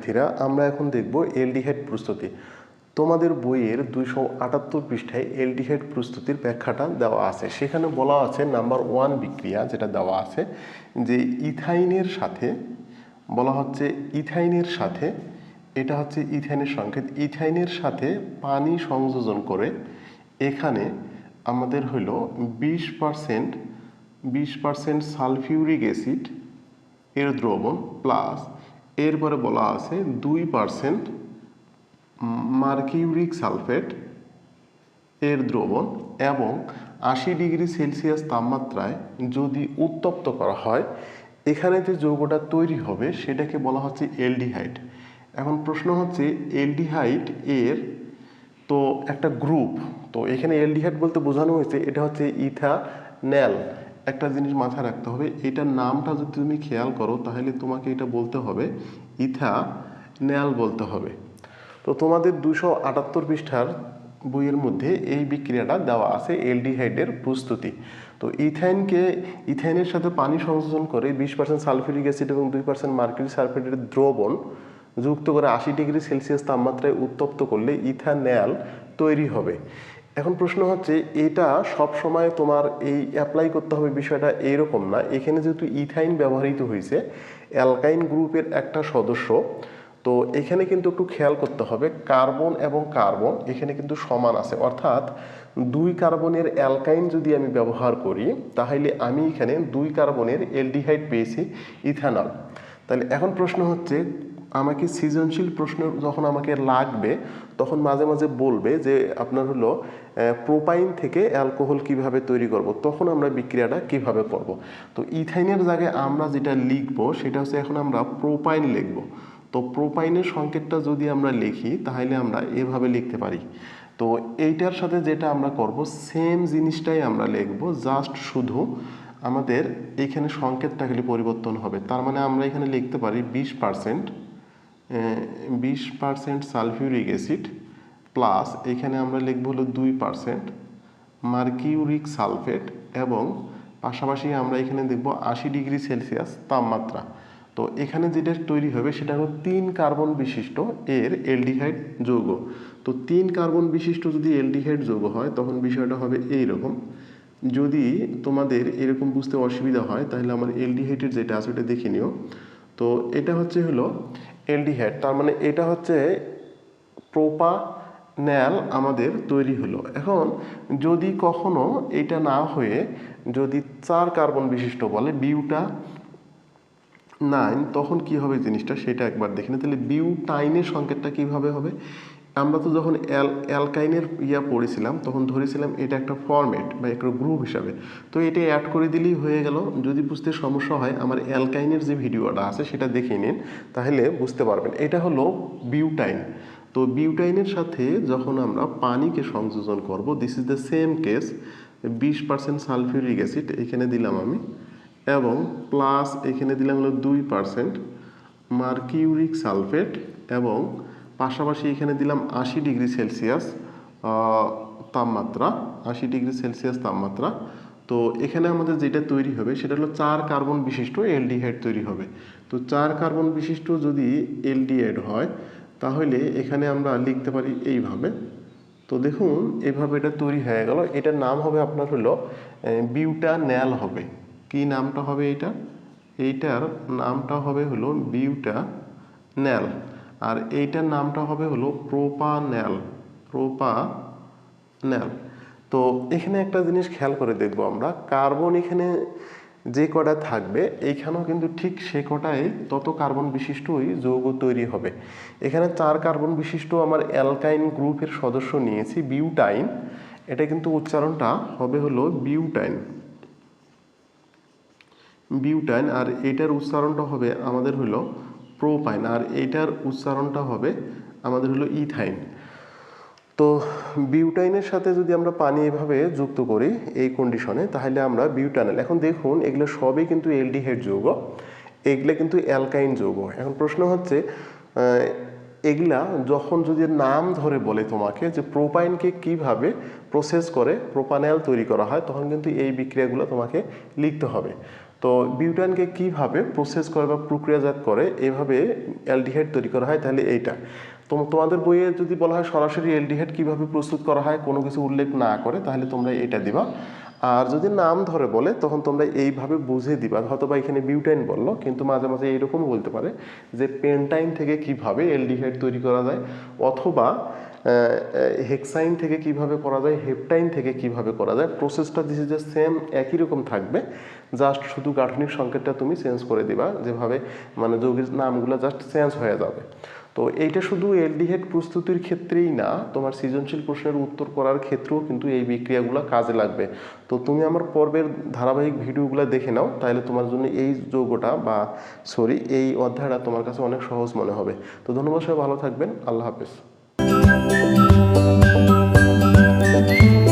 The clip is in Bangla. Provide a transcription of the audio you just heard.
শিক্ষার্থীরা, আমরা এখন দেখব এলডিহাইড প্রস্তুতি। তোমাদের বইয়ের দুইশো আটাত্তর পৃষ্ঠায় এলডিহাইড প্রস্তুতির ব্যাখ্যাটা দেওয়া আছে। সেখানে বলা আছে নাম্বার ওয়ান বিক্রিয়া, যেটা দেওয়া আছে যে ইথাইনের সাথে, বলা হচ্ছে ইথাইনের সাথে, এটা হচ্ছে ইথাইনের সংকেত। ইথাইনের সাথে পানি সংযোজন করে এখানে আমাদের হলো বিশ পার্সেন্ট বিশ পার্সেন্ট সালফিউরিক অ্যাসিড এর দ্রবণ প্লাস এরপরে বলা আছে দুই পার্সেন্ট মার্কিউরিক সালফেট এর দ্রবণ এবং আশি ডিগ্রি সেলসিয়াস তাপমাত্রায় যদি উত্তপ্ত করা হয়, এখানে যে যৌগটা তৈরি হবে সেটাকে বলা হচ্ছে এলডিহাইড। এখন প্রশ্ন হচ্ছে, এলডিহাইড এর তো একটা গ্রুপ, তো এখানে এলডিহাইড বলতে বোঝানো হয়েছে, এটা হচ্ছে ইথান্যাল একটা জিনিস মাথায় রাখতে হবে, এটার নামটা যদি তুমি খেয়াল করো, তাহলে তোমাকে এটা বলতে হবে ইথান্যাল বলতে হবে। তো তোমাদের দুশো আটাত্তর পৃষ্ঠার বইয়ের মধ্যে এই বিক্রিয়াটা দেওয়া আছে, এলডিহাইডের প্রস্তুতি। তো ইথাইনকে, ইথাইনের সাথে পানি সংযোজন করে বিশ পার্সেন্ট সালফিউরিক অ্যাসিড এবং দুই পার্সেন্ট মার্কিউরি সালফেটের দ্রবণ যুক্ত করে আশি ডিগ্রি সেলসিয়াস তাপমাত্রায় উত্তপ্ত করলে ইথানল তৈরি হবে। এখন প্রশ্ন হচ্ছে, এটা সব সময় তোমার এই অ্যাপ্লাই করতে হবে বিষয়টা এইরকম না। এখানে যেহেতু ইথাইন ব্যবহৃত হয়েছে, অ্যালকাইন গ্রুপের একটা সদস্য, তো এখানে কিন্তু একটু খেয়াল করতে হবে, কার্বন এবং কার্বন এখানে কিন্তু সমান আছে। অর্থাৎ দুই কার্বনের অ্যালকাইন যদি আমি ব্যবহার করি, তাহলে আমি এখানে দুই কার্বনের এলডিহাইড পেয়েছি ইথানল। তাহলে এখন প্রশ্ন হচ্ছে আমাকে সৃজনশীল প্রশ্ন যখন আমাকে লাগবে, তখন মাঝে মাঝে বলবে যে, আপনার হলো প্রোপাইন থেকে অ্যালকোহল কীভাবে তৈরি করব? তখন আমরা বিক্রিয়াটা কীভাবে করব? তো ইথাইনের জায়গায় আমরা যেটা লিখব, সেটা হচ্ছে এখন আমরা প্রোপাইন লিখব। তো প্রোপাইনের সংকেতটা যদি আমরা লিখি, তাহলে আমরা এভাবে লিখতে পারি। তো এইটার সাথে যেটা আমরা করব, সেম জিনিসটাই আমরা লিখব, জাস্ট শুধু আমাদের এখানে সংকেতটা খালি পরিবর্তন হবে। তার মানে আমরা এখানে লিখতে পারি বিশ পার্সেন্ট বিশ পার্সেন্ট সালফিউরিক অ্যাসিড প্লাস এখানে আমরা লিখব হলো দুই পার্সেন্ট মার্কিউরিক সালফেট এবং পাশাপাশি আমরা এখানে দেখব আশি ডিগ্রি সেলসিয়াস তাপমাত্রা। তো এখানে যেটা তৈরি হবে সেটা হলো তিন কার্বন বিশিষ্ট এর এলডিহাইড যৌগ। তো তিন কার্বন বিশিষ্ট যদি এলডিহাইড যৌগ হয়, তখন বিষয়টা হবে এই রকম যদি তোমাদের এরকম বুঝতে অসুবিধা হয়, তাহলে আমার এলডিহাইডের যেটা আছে ওটা দেখে নিও। তো এটা হচ্ছে হলো এলডিহাইড তার মানে এটা হচ্ছে প্রোপান্যাল আমাদের তৈরি হলো। এখন যদি কখনো এটা না হয়ে যদি চার কার্বন বিশিষ্ট বলে বিউটা নাইন তখন কি হবে জিনিসটা সেটা একবার দেখে তাহলে বিউটাইনের সংকেতটা কীভাবে হবে? আমরা তো যখন অ্যাল, অ্যালকাইনের ইয়া পড়েছিলাম, তখন ধরেছিলাম এটা একটা ফরম্যাট বা একটা গ্রুপ হিসাবে। তো এটা অ্যাড করে দিলেই হয়ে গেল। যদি বুঝতে সমস্যা হয়, আমার অ্যালকাইনের যে ভিডিওটা আছে, সেটা দেখে নিন, তাহলে বুঝতে পারবেন। এটা হলো বিউটাইন তো বিউটাইনের সাথে যখন আমরা পানিকে সংযোজন করব this is the same case বিশ পার্সেন্ট সালফিউরিক অ্যাসিড এখানে দিলাম আমি, এবং প্লাস এখানে দিলাম হলো দুই পার্সেন্ট মার্কিউরিক সালফেট এবং পাশাপাশি এখানে দিলাম আশি ডিগ্রি সেলসিয়াস তাপমাত্রা, আশি ডিগ্রি সেলসিয়াস তাপমাত্রা। তো এখানে আমাদের যেটা তৈরি হবে সেটা হলো চার কার্বন বিশিষ্ট এলডিহাইড তৈরি হবে। তো চার কার্বন বিশিষ্ট যদি এলডিহাইড হয়, তাহলে এখানে আমরা লিখতে পারি এইভাবে। তো দেখুন, এভাবে এটা তৈরি হয়ে গেল। এটার নাম হবে আপনার হলো বিউটান্যাল হবে। কি নামটা হবে এটা এইটার নামটা হবে হলো বিউটা ন্যাল আর এইটার নামটা হবে হলো প্রোপান্যাল প্রোপান্যাল তো এখানে একটা জিনিস খেয়াল করে দেখব আমরা, কার্বন এখানে যে কটা থাকবে, এইখানেও কিন্তু ঠিক সে কটাই তত কার্বন বিশিষ্টই যৌগ তৈরি হবে। এখানে চার কার্বন বিশিষ্ট আমার অ্যালকাইন গ্রুপের সদস্য নিয়েছি, বিউটাইন। এটা কিন্তু উচ্চারণটা হবে হলো বিউটাইন। বিউটাইন, আর এটার উচ্চারণটা হবে আমাদের হলো প্রোপাইন আর এটার উচ্চারণটা হবে আমাদের হলো ইথাইন তো বিউটাইনের সাথে যদি আমরা পানি এভাবে যুক্ত করি এই কন্ডিশনে তাহলে আমরা বিউটানেল এখন দেখুন, এগুলো সবই কিন্তু এলডিহাইড যৌগ, এগুলো কিন্তু অ্যালকাইন যৌগ। এখন প্রশ্ন হচ্ছে এগুলা যখন যদি নাম ধরে বলে তোমাকে যে প্রোপাইনকে কীভাবে প্রসেস করে প্রোপানেল তৈরি করা হয়, তখন কিন্তু এই বিক্রিয়াগুলো তোমাকে লিখতে হবে। তো বিউটানকে কীভাবে প্রসেস করে বা প্রক্রিয়াজাত করে, এভাবে অ্যালডিহাইড তৈরি করা হয়, তাহলে এইটা। তো তোমাদের বইয়ে যদি বলা হয় সরাসরি অ্যালডিহাইড কীভাবে প্রস্তুত করা হয়, কোনো কিছু উল্লেখ না করে, তাহলে তোমরা এটা দিবা। আর যদি নাম ধরে বলে, তখন তোমরা এইভাবে বুঝে দিবা। হয়তো বা এখানে বিউটাইন বলল, কিন্তু মাঝে মাঝে এইরকম বলতে পারে যে পেন্টাইন থেকে কীভাবে অ্যালডিহাইড তৈরি করা যায়, অথবা হেক্সাইন থেকে কীভাবে করা যায় হেপটাইন থেকে কীভাবে করা যায় প্রসেসটা দিছে যে সেম একই রকম থাকবে। জাস্ট শুধু গাঠনিক সংকেতটা তুমি চেঞ্জ করে দিবা, যেভাবে মানে যৌগের নামগুলো জাস্ট চেঞ্জ হয়ে যাবে। তো এইটা শুধু এলডিহেড প্রস্তুতির ক্ষেত্রেই না, তোমার সৃজনশীল প্রশ্নের উত্তর করার ক্ষেত্রেও কিন্তু এই বিক্রিয়াগুলো কাজে লাগবে। তো তুমি আমার পর্বের ধারাবাহিক ভিডিওগুলো দেখে নাও, তাহলে তোমার জন্য এই যৌগটা বা সরি এই অধ্যায়টা তোমার কাছে অনেক সহজ মনে হবে। তো ধন্যবাদ সবাই, ভালো থাকবেন, আল্লাহ হাফেজ। Thank you.